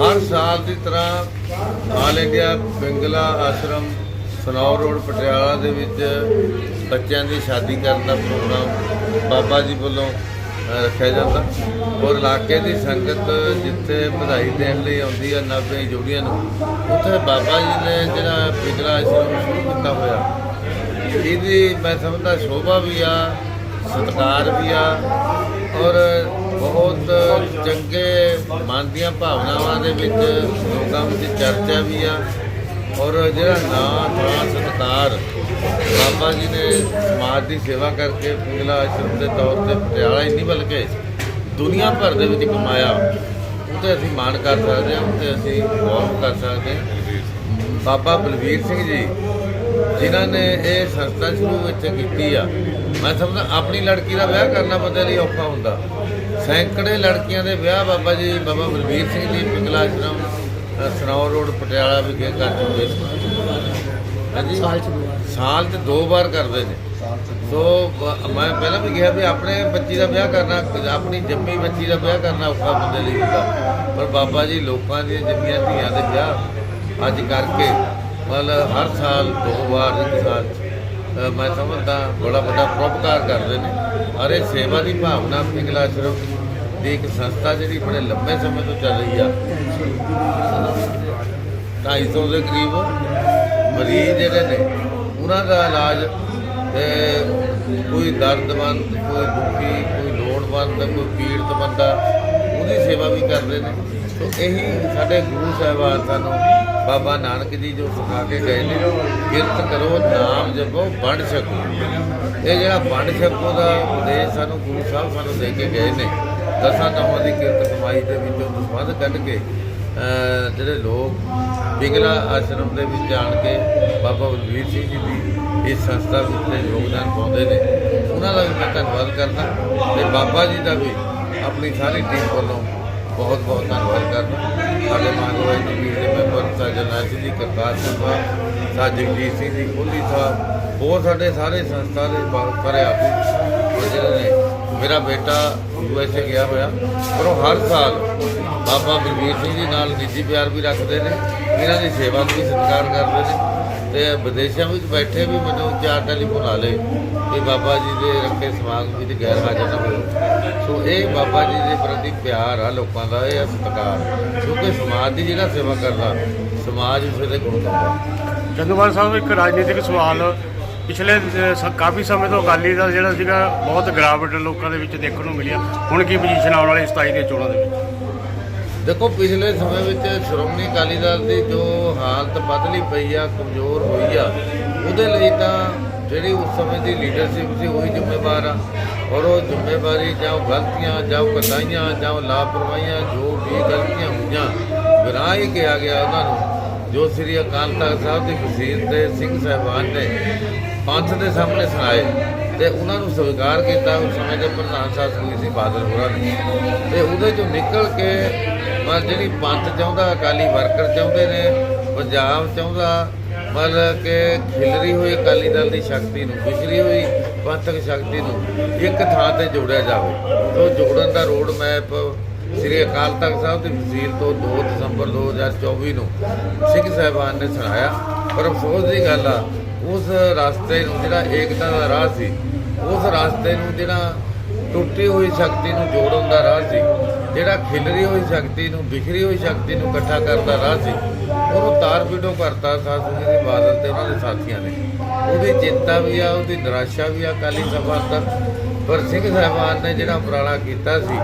ਹਰ ਸਾਲ ਦੀ ਤਰ੍ਹਾਂ all India Pingla Ashram, Sanour road, Patiala ਦੇ ਵਿੱਚ ਬੱਚਿਆਂ ਦੀ ਸ਼ਾਦੀ ਕਰਨ ਦਾ ਪ੍ਰੋਗਰਾਮ ਬਾਬਾ ਜੀ ਵੱਲੋਂ ਰੱਖਿਆ ਜਾਂਦਾ। ਔਰ ਇਲਾਕੇ ਦੀ ਸੰਗਤ ਜਿੱਥੇ ਵਧਾਈ ਦੇਣ ਲਈ ਆਉਂਦੀ ਹੈ ਨਾਭੇ ਜੋੜੀਆਂ ਨੂੰ, ਉੱਥੇ ਬਾਬਾ ਜੀ ਨੇ ਜਿਹੜਾ ਪਿੰਗਲਾ ਆਸ਼ਰਮ ਸ਼ੁਰੂ ਕੀਤਾ ਹੋਇਆ, ਇਹਦੀ ਮੈਂ ਸਮਝਦਾ ਸ਼ੋਭਾ ਵੀ ਆ ਸਤਿਕਾਰ ਵੀ ਆ ਔਰ ਬਹੁਤ ਚੰਗੇ ਮਨ ਦੀਆਂ ਭਾਵਨਾਵਾਂ ਦੇ ਵਿੱਚ ਲੋਕਾਂ ਵਿੱਚ ਚਰਚਾ ਵੀ ਆ। ਔਰ ਜਿਹੜਾ ਨਾਂ ਥਾਂ ਸਤਿਕਾਰ ਬਾਬਾ ਜੀ ਨੇ ਸਮਾਜ ਦੀ ਸੇਵਾ ਕਰਕੇ ਪਿੰਗਲਾ ਆਸ਼ਰਮ ਦੇ ਤੌਰ ਤੇ ਪਟਿਆਲਾ ਹੀ ਨਹੀਂ ਬਲਕਿ ਦੁਨੀਆ ਭਰ ਦੇ ਵਿੱਚ ਕਮਾਇਆ। ਉਹ ਤੇ ਅਸੀਂ ਮਾਣ ਕਰ ਸਕਦੇ ਹਾਂ ਉਹ ਤੇ ਅਸੀਂ ਗੌਰਵ ਕਰ ਸਕਦੇ ਹਾਂ। ਬਾਬਾ ਬਲਵੀਰ ਸਿੰਘ ਜੀ ਜਿਨ੍ਹਾਂ ਨੇ ਇਹ ਸੰਸਥਾ ਸ਼ੁਰੂ ਵਿੱਚ ਕੀਤੀ ਆ। ਮੈਂ ਸਮਝਦਾ ਆਪਣੀ ਲੜਕੀ ਦਾ ਵਿਆਹ ਕਰਨਾ ਬੰਦੇ ਲਈ ਔਖਾ ਹੁੰਦਾ। ਸੈਂਕੜੇ ਲੜਕੀਆਂ ਦੇ ਵਿਆਹ ਬਾਬਾ ਜੀ ਬਾਬਾ ਬਲਵੀਰ ਸਿੰਘ ਜੀ ਪਿੰਗਲਾ ਆਸ਼ਰਮ ਅ, ਸਨੌਰ ਰੋਡ ਪਟਿਆਲਾ ਵਿਖੇ ਕਰ ਚੁੱਕੇ ਹਾਂਜੀ? ਸਾਲ ਚ ਦੋ ਵਾਰ। ਕਰਦੇ ਨੇ। ਸੋ ਮੈਂ ਪਹਿਲਾਂ ਵੀ ਕਿਹਾ ਵੀ ਆਪਣੇ ਬੱਚੀ ਦਾ ਵਿਆਹ ਕਰਨਾ ਆਪਣੀ ਜੰਮੀ ਬੱਚੀ ਦਾ ਵਿਆਹ ਕਰਨਾ ਔਖਾ ਬੰਦੇ ਲਈ ਹੁੰਦਾ। ਪਰ ਬਾਬਾ ਜੀ ਲੋਕਾਂ ਦੀਆਂ ਜੰਮੀਆਂ ਧੀਆਂ ਦੇ ਵਿਆਹ ਅੱਜ ਕਰਕੇ ਮਤਲਬ ਹਰ ਸਾਲ ਦੋ ਵਾਰ ਇੱਕ ਸਾਲ ਮੈਂ ਸਮਝਦਾ ਬੜਾ ਵੱਡਾ ਪਰਉਪਕਾਰ ਕਰਦੇ ਨੇ। ਔਰ ਇਹ ਸੇਵਾ ਦੀ ਭਾਵਨਾ ਪਿੰਗਲਾ ਆਸ਼ਰਮ ਦੀ ਇੱਕ ਸੰਸਥਾ ਜਿਹੜੀ ਬੜੇ ਲੰਬੇ ਸਮੇਂ ਤੋਂ ਚੱਲ ਰਹੀ ਆ। 250 ਦੇ ਕਰੀਬ ਮਰੀਜ਼ ਜਿਹੜੇ ਨੇ, ਉਹਨਾਂ ਦਾ ਇਲਾਜ ਕੋਈ ਦਰਦਮੰਦ, ਕੋਈ ਦੁਖੀ, ਕੋਈ ਲੋੜਵੰਦ, ਕੋਈ ਪੀੜਤ ਬੰਦਾ ਉਹਦੀ ਸੇਵਾ ਵੀ ਕਰਦੇ ਨੇ। ਸੋ ਇਹੀ ਸਾਡੇ ਗੁਰੂ ਸਾਹਿਬਾਨ ਸਾਨੂੰ ਬਾਬਾ ਨਾਨਕ ਜੀ ਜੋ ਸਿਖਾ ਕੇ ਗਏ ਨੇ, ਕਿਰਤ ਕਰੋ, ਨਾਮ ਜਪੋ, ਵੰਡ ਛਕੋ। ਇਹ ਜਿਹੜਾ ਵੰਡ ਛਕੋ ਦਾ ਉਪਦੇਸ਼ ਸਾਨੂੰ ਗੁਰੂ ਸਾਹਿਬ ਸਾਨੂੰ ਦੇ ਕੇ ਗਏ ਨੇ, ਦਸਾਂ ਨਾਮਾਂ ਦੀ ਕਿਰਤ ਕਮਾਈ ਦੇ ਵਿੱਚੋਂ ਦਸਵੰਧ ਕੱਢ ਕੇ ਜਿਹੜੇ ਲੋਕ ਬਿਗਲਾ ਆਸ਼ਰਮ ਦੇ ਵਿੱਚ ਜਾਣ ਕੇ ਬਾਬਾ ਬਲਵੀਰ ਸਿੰਘ ਜੀ ਦੀ ਇਸ ਸੰਸਥਾ ਵਿੱਚ ਯੋਗਦਾਨ ਪਾਉਂਦੇ ਨੇ। ਉਹਨਾਂ ਦਾ ਵੀ ਮੈਂ ਧੰਨਵਾਦ ਕਰਦਾ ਤੇ ਬਾਬਾ ਜੀ ਦਾ ਵੀ ਆਪਣੀ ਸਾਰੀ ਟੀਮ ਵੱਲੋਂ ਬਹੁਤ ਬਹੁਤ ਧੰਨਵਾਦ ਕਰਦਾ। ਸਾਡੇ ਮਾਨਵ ਜੀ ਵੀਰ ਮੈਂਬਰ ਜੀ, ਕਰਤਾਰ ਸਿੰਘ ਸਾਹਿਬ ਸਾਜ ਜਗਜੀਤ ਸਿੰਘ ਜੀ ਕੋਹਲੀ ਸਾਹਿਬ ਹੋਰ ਸਾਡੇ ਸਾਰੇ ਸੰਸਥਾ ਦੇ ਬਹੁਤ ਸਾਰੇ ਆਗੂ ਜਿਹੜੇ ਨੇ ਮੇਰਾ ਬੇਟਾ ਯੂਐਸਏ ਗਿਆ ਹੋਇਆ ਪਰ ਉਹ ਹਰ ਸਾਲ ਬਾਬਾ ਬਲਵੀਰ ਸਿੰਘ ਜੀ ਨਾਲ ਨਿੱਜੀ ਪਿਆਰ ਵੀ ਰੱਖਦੇ ਨੇ, ਇਹਨਾਂ ਦੀ ਸੇਵਾ ਨੂੰ ਵੀ ਸਤਿਕਾਰ ਕਰਦੇ ਨੇ, ਤੇ ਵਿਦੇਸ਼ਾਂ ਵਿੱਚ ਬੈਠੇ ਵੀ ਮੈਨੂੰ ਚਾਰ ਟੈਲੀਫੋਨ ਆ ਲਏ ਕਿ ਬਾਬਾ ਜੀ ਦੇ ਰੱਖੇ ਸਮਾਗਮ ਵਿੱਚ ਗੈਰ ਹਾਜ਼ਰ ਨਾ ਹੋਓ ਸੋ ਇਹ ਬਾਬਾ ਜੀ ਦੇ ਪ੍ਰਤੀ ਪਿਆਰ ਆ ਲੋਕਾਂ ਦਾ, ਇਹ ਆ ਸਤਿਕਾਰ। ਕਿਉਂਕਿ ਸਮਾਜ ਦੀ ਜਿਹੜਾ ਸੇਵਾ ਕਰਦਾ ਸਮਾਜ ਉਸੇ ਦੇ ਗੁਣ ਗਾਉਂਦਾ ਜੰਗਵਾਲ ਸਾਹਿਬ ਇੱਕ ਰਾਜਨੀਤਿਕ ਸਵਾਲ। ਪਿਛਲੇ ਅ, ਸ- ਕਾਫੀ ਸਮੇਂ ਤੋਂ ਅਕਾਲੀ ਦਲ ਜਿਹੜਾ ਸੀਗਾ ਬਹੁਤ ਗਿਰਾਵਟ ਲੋਕਾਂ ਦੇ ਵਿੱਚ ਦੇਖਣ ਨੂੰ ਮਿਲਿਆ। ਹੁਣ ਕੀ ਪੋਜੀਸ਼ਨ ਆਉਣ ਵਾਲੇ 27 ਦੀਆਂ ਚੋਣਾਂ ਦੇ ਵਿੱਚ? ਦੇਖੋ ਪਿਛਲੇ ਸਮੇਂ ਵਿੱਚ ਸ਼੍ਰੋਮਣੀ ਅਕਾਲੀ ਦਲ ਦੀ ਜੋ ਹਾਲਤ ਬਦਲੀ ਪਈ ਆ ਕਮਜ਼ੋਰ ਹੋਈ ਆ ਉਹਦੇ ਲਈ ਤਾਂ ਜਿਹੜੀ ਉਸ ਸਮੇਂ ਦੀ ਲੀਡਰਸ਼ਿਪ ਸੀ ਉਹੀ ਜ਼ਿੰਮੇਵਾਰ ਆ। ਔਰ ਉਹ ਜ਼ਿੰਮੇਵਾਰੀ ਜਾਂ ਉਹ ਗਲਤੀਆਂ ਜਾਂ ਉਹ ਜਾਂ ਉਹ ਲਾਪਰਵਾਹੀਆਂ ਜੋ ਵੀ ਗਲਤੀਆਂ ਹੋਈਆਂ ਗੁਨਾਹ ਹੀ ਕਿਹਾ ਗਿਆ ਉਹਨਾਂ ਨੂੰ। ਜੋ ਸ੍ਰੀ ਅਕਾਲ ਤਖਤ ਸਾਹਿਬ ਦੀ ਵਜ਼ੀਰ ਤੇ ਸਿੰਘ ਸਾਹਿਬਾਨ ਨੇ ਪੰਥ ਦੇ ਸਾਹਮਣੇ ਸੁਣਾਏ ਤੇ ਉਹਨਾਂ ਨੂੰ ਸਵੀਕਾਰ ਕੀਤਾ, ਉਸ ਸਮੇਂ ਦੇ ਪ੍ਰਧਾਨ ਸਾਹਿਬ ਸੁਖਬੀਰ ਸਿੰਘ ਬਾਦਲ ਹੋਰਾਂ ਨੇ। ਤੇ ਉਹਦੇ ਚੋਂ ਨਿਕਲ ਕੇ ਮਤਲਬ ਜਿਹੜੀ ਪੰਥ ਚਾਹੁੰਦਾ, ਅਕਾਲੀ ਵਰਕਰ ਚਾਹੁੰਦੇ ਨੇ, ਪੰਜਾਬ ਚਾਹੁੰਦਾ, ਮਤਲਬ ਕਿ ਖਿਲਰੀ ਹੋਈ ਅਕਾਲੀ ਦਲ ਦੀ ਸ਼ਕਤੀ ਨੂੰ ਵਿਖਰੀ ਹੋਈ ਪੰਥਕ ਸ਼ਕਤੀ ਨੂੰ ਇੱਕ ਥਾਂ ਤੇ ਜੋੜਿਆ ਜਾਵੇ। ਤੋਂ ਜੋੜਨ ਦਾ ਰੋਡ ਮੈਪ ਸ੍ਰੀ ਅਕਾਲ ਤਖਤ ਸਾਹਿਬ ਦੀ ਵਜ਼ੀਰ ਤੋਂ 2 ਦਸੰਬਰ 2024 ਨੂੰ ਸਿੰਘ ਸਾਹਿਬਾਨ ਨੇ ਸੁਣਾਇਆ ਪਰ ਅਫਸੋਸ ਦੀ ਗੱਲ ਆ, ਉਸ ਰਸਤੇ ਨੂੰ ਜਿਹੜਾ ਏਕਤਾ ਦਾ ਰਾਹ ਸੀ, ਉਸ ਰਸਤੇ ਨੂੰ ਜਿਹੜਾ ਟੁੱਟੀ ਹੋਈ ਸ਼ਕਤੀ ਨੂੰ ਜੋੜਨ ਦਾ ਰਾਹ ਸੀ। ਜਿਹੜਾ ਖਿਲਰੀ ਹੋਈ ਸ਼ਕਤੀ ਨੂੰ ਵਿਖਰੀ ਹੋਈ ਸ਼ਕਤੀ ਨੂੰ ਇਕੱਠਾ ਕਰਨ ਦਾ ਰਾਹ ਸੀ, ਉਹਨੂੰ ਤਾਰ ਪੀੜੋ ਕਰਤਾ ਸਾਧੂ ਜੀ ਦੇ ਬਾਦਲ ਤੇ ਉਹਨਾਂ ਦੇ ਸਾਥੀਆਂ ਨੇ। ਉਹਦੀ ਚਿੰਤਾ ਵੀ ਆ, ਉਹਦੀ ਨਿਰਾਸ਼ਾ ਵੀ ਆ ਕਾਲੀ ਸਭਾ ਦਾ ਪਰ ਸਿੰਘ ਸਾਹਿਬਾਨ ਨੇ ਜਿਹੜਾ ਉਪਰਾਲਾ ਕੀਤਾ ਸੀ,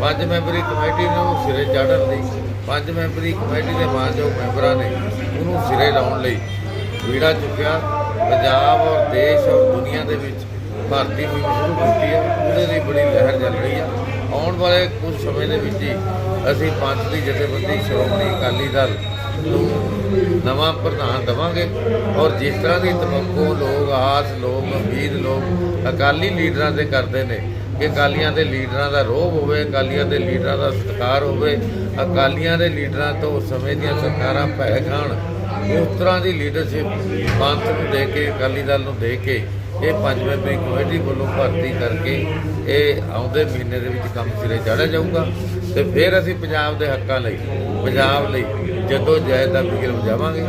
ਪੰਜ ਮੈਂਬਰੀ ਕਮੇਟੀ ਨੂੰ ਸਿਰੇ ਚਾੜਨ ਲਈ, ਪੰਜ ਮੈਂਬਰੀ ਕਮੇਟੀ ਦੇ ਮਾਨਯੋਗ ਮੈਂਬਰਾਂ ਨੇ ਉਹਨੂੰ ਸਿਰੇ ਲਾਉਣ ਲਈ ਵੀੜਾ ਚੁੱਕਿਆ। ਪੰਜਾਬ ਔਰ ਦੇਸ਼ ਔਰ ਦੁਨੀਆ ਦੇ ਵਿੱਚ ਭਾਰਤੀ ਮੁਹਿੰਮ ਸ਼ੁਰੂ ਕੀਤੀ ਹੈ, ਉਹਦੇ ਲਈ ਬੜੀ ਲਹਿਰ ਚੱਲ ਰਹੀ ਹੈ। ਆਉਣ ਵਾਲੇ ਕੁਝ ਸਮੇਂ ਦੇ ਵਿੱਚ ਹੀ ਅਸੀਂ ਪੰਥ ਦੀ ਜਥੇਬੰਦੀ, ਸ਼੍ਰੋਮਣੀ ਅਕਾਲੀ ਦਲ ਨੂੰ ਨਵਾਂ ਪ੍ਰਧਾਨ ਦੇਵਾਂਗੇ। ਔਰ ਜਿਸ ਤਰ੍ਹਾਂ ਦੀ ਤਵੱਕੋ ਲੋਕ, ਆਸ ਲੋਕ ਉਮੀਦ ਲੋਕ, ਅਕਾਲੀ ਲੀਡਰਾਂ ਤੇ ਕਰਦੇ ਨੇ ਕਿ ਅਕਾਲੀਆਂ ਦੇ ਲੀਡਰਾਂ ਦਾ ਰੋਹ ਹੋਵੇ, ਅਕਾਲੀਆਂ ਦੇ ਲੀਡਰਾਂ ਦਾ ਸਤਿਕਾਰ ਹੋਵੇ, ਅਕਾਲੀਆਂ ਦੇ ਲੀਡਰਾਂ ਤੋਂ ਸਮੇਂ ਦੀਆਂ ਸਰਕਾਰਾਂ ਭੈ ਖਾਣ। ਉਸ ਤਰ੍ਹਾਂ ਦੀ ਲੀਡਰਸ਼ਿਪ ਪੰਥ ਨੂੰ ਦੇ ਕੇ, ਅਕਾਲੀ ਦਲ ਨੂੰ ਦੇ ਕੇ ਇਹ ਪੰਜ ਮੈਂਬਰੀ ਕਮੇਟੀ ਵੱਲੋਂ ਭਰਤੀ ਕਰਕੇ ਇਹ ਆਉਂਦੇ ਮਹੀਨੇ ਦੇ ਵਿੱਚ ਕੰਮ ਸਿਰੇ ਚਾੜਿਆ ਜਾਊਗਾ ਤੇ ਫਿਰ ਅਸੀਂ ਪੰਜਾਬ ਦੇ ਹੱਕਾਂ ਲਈ, ਪੰਜਾਬ ਲਈ ਜਦੋਂ ਜੈ ਦਾ ਬਿਗਲ ਵਜਾਵਾਂਗੇ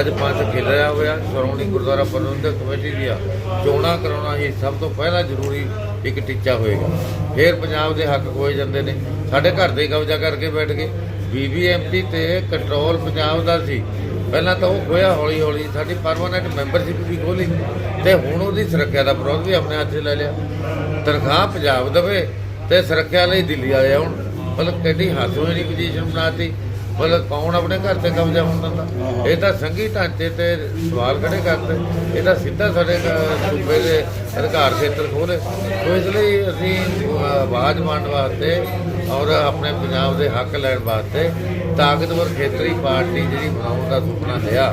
ਅੱਜ ਪੰਜ ਖਿਲ ਰਿਹਾ ਹੋਇਆ, ਸ਼੍ਰੋਮਣੀ ਗੁਰਦੁਆਰਾ ਪ੍ਰਬੰਧਕ ਕਮੇਟੀ ਦੀਆਂ ਚੋਣਾਂ ਕਰਾਉਣਾ ਹੀ ਸਭ ਤੋਂ ਪਹਿਲਾ ਜ਼ਰੂਰੀ ਇੱਕ ਟੀਚਾ ਹੋਏਗਾ। ਫਿਰ ਪੰਜਾਬ ਦੇ ਹੱਕ ਖੋਏ ਜਾਂਦੇ ਨੇ। ਸਾਡੇ ਘਰ ਦੇ ਕਬਜ਼ਾ ਕਰਕੇ ਬੈਠ ਗਏ। ਬੀਬੀਐਮਪੀ ਤੇ ਕੰਟਰੋਲ ਪੰਜਾਬ ਦਾ ਸੀ। ਪਹਿਲਾਂ ਤਾਂ ਉਹ ਖੋਇਆ ਹੌਲੀ ਹੌਲੀ ਸਾਡੀ ਪਰਮਾਨੈਂਟ ਮੈਂਬਰਸ਼ਿਪ ਵੀ ਖੋਲੀ ਤੇ ਹੁਣ ਉਹਦੀ ਸੁਰੱਖਿਆ ਦਾ ਪ੍ਰਬੰਧ ਵੀ ਆਪਣੇ ਹੱਥ 'ਚ ਲੈ ਲਿਆ। ਤਨਖਾਹ ਪੰਜਾਬ ਦੇਵੇ ਤੇ ਸੁਰੱਖਿਆ ਲਈ ਦਿੱਲੀ ਆਏ ਹੁਣ। ਮਤਲਬ ਕਿੰਨੀ ਹਾਸੋਂ ਦੀ ਪੋਜੀਸ਼ਨ ਬਣਾਤੀ। ਮਤਲਬ ਕੌਣ ਆਪਣੇ ਘਰ ਤੇ ਕਬਜ਼ਾ ਹੁਣ ਦਿੰਦਾ? ਇਹ ਤਾਂ ਸੰਘੀ ਢਾਂਚੇ ਤੇ ਸਵਾਲ ਖੜੇ ਕਰਦੇ। ਇਹ ਤਾਂ ਸਿੱਧਾ ਸਾਡੇ ਸੂਬੇ ਦੇ ਅਧਿਕਾਰ ਖੇਤਰ ਖੋਲੇ ਸੋ ਇਸ ਲਈ ਅਸੀਂ ਆਵਾਜ਼ ਮਾਰਨ ਵਾਸਤੇ ਔਰ ਆਪਣੇ ਪੰਜਾਬ ਦੇ ਹੱਕ ਲੈਣ ਵਾਸਤੇ ਤਾਕਤਵਰ ਖੇਤਰੀ ਪਾਰਟੀ ਜਿਹੜੀ ਬਣਾਉਣ ਦਾ ਸੁਪਨਾ ਲਿਆ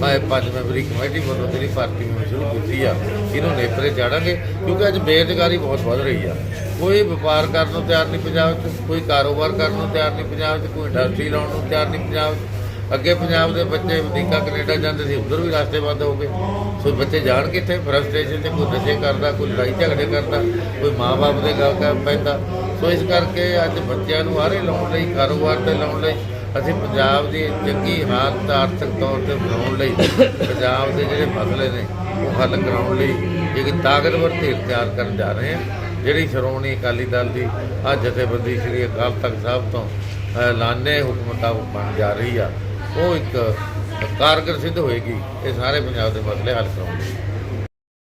ਮੈਂ ਪੰਜ ਮੈਂਬਰੀ ਕਮੇਟੀ ਵੱਲੋਂ ਜਿਹੜੀ ਭਰਤੀ ਮੁਹਿੰਮ ਸ਼ੁਰੂ ਕੀਤੀ ਆ ਇਹਨੂੰ ਨੇਪਰੇ ਚਾੜਾਂਗੇ। ਕਿਉਂਕਿ ਅੱਜ ਬੇਰੁਜ਼ਗਾਰੀ ਬਹੁਤ ਵੱਧ ਰਹੀ ਆ। ਕੋਈ ਵਪਾਰ ਕਰਨ ਨੂੰ ਤਿਆਰ ਨਹੀਂ ਪੰਜਾਬ 'ਚ, ਕੋਈ ਕਾਰੋਬਾਰ ਕਰਨ ਨੂੰ ਤਿਆਰ ਨਹੀਂ ਪੰਜਾਬ 'ਚ, ਕੋਈ ਇੰਡਸਟਰੀ ਲਾਉਣ ਨੂੰ ਤਿਆਰ ਨਹੀਂ ਪੰਜਾਬ 'ਚ। ਅੱਗੇ ਪੰਜਾਬ ਦੇ ਬੱਚੇ ਅਮਰੀਕਾ, ਕੈਨੇਡਾ ਜਾਂਦੇ ਸੀ, ਉਧਰ ਵੀ ਰਸਤੇ ਬੰਦ ਹੋ ਗਏ। ਸੋ ਬੱਚੇ ਜਾਣ ਕਿੱਥੇ? ਫਰਸਟ੍ਰੇਸ਼ਨ ਤੇ ਕੋਈ ਨਸ਼ੇ ਕਰਦਾ, ਕੋਈ ਲੜਾਈ ਝਗੜੇ ਕਰਦਾ, ਕੋਈ ਮਾਂ-ਬਾਪ ਦੇ ਗੱਲ ਕਰ ਪੈਂਦਾ। ਸੋ ਇਸ ਕਰਕੇ ਅੱਜ ਬੱਚਿਆਂ ਨੂੰ ਆਰੇ ਲਾਉਣ ਲਈ, ਕਾਰੋਬਾਰ ਤੇ ਲਾਉਣ ਲਈ ਅਸੀਂ ਪੰਜਾਬ ਦੀ ਚੰਗੀ ਹਾਲਤ ਆਰਥਿਕ ਤੌਰ ਤੇ ਬਣਾਉਣ ਲਈ ਪੰਜਾਬ ਦੇ ਜਿਹੜੇ ਮਸਲੇ ਨੇ, ਉਹ ਹੱਲ ਕਰਾਉਣ ਲਈ ਇੱਕ ਤਾਕਤਵਰ ਧਿਰ ਤਿਆਰ ਕਰਨ ਜਾ ਰਹੇ ਹਾਂ। ਜਿਹੜੀ ਸ਼੍ਰੋਮਣੀ ਅਕਾਲੀ ਦਲ ਦੀ ਆ ਜਥੇਬੰਦੀ ਸ੍ਰੀ ਅਕਾਲ ਤਖਤ ਸਾਹਿਬ ਤੋਂ ਐਲਾਨੇ ਹੁਕਮ ਮੁਤਾਬਕ ਬਣ ਜਾ ਰਹੀ ਆ, ਉਹ ਇੱਕ ਕਾਰਗਰ ਸਿੱਧ ਹੋਏਗੀ, ਇਹ ਸਾਰੇ ਪੰਜਾਬ ਦੇ ਮਸਲੇ ਹੱਲ ਕਰਾਉਣ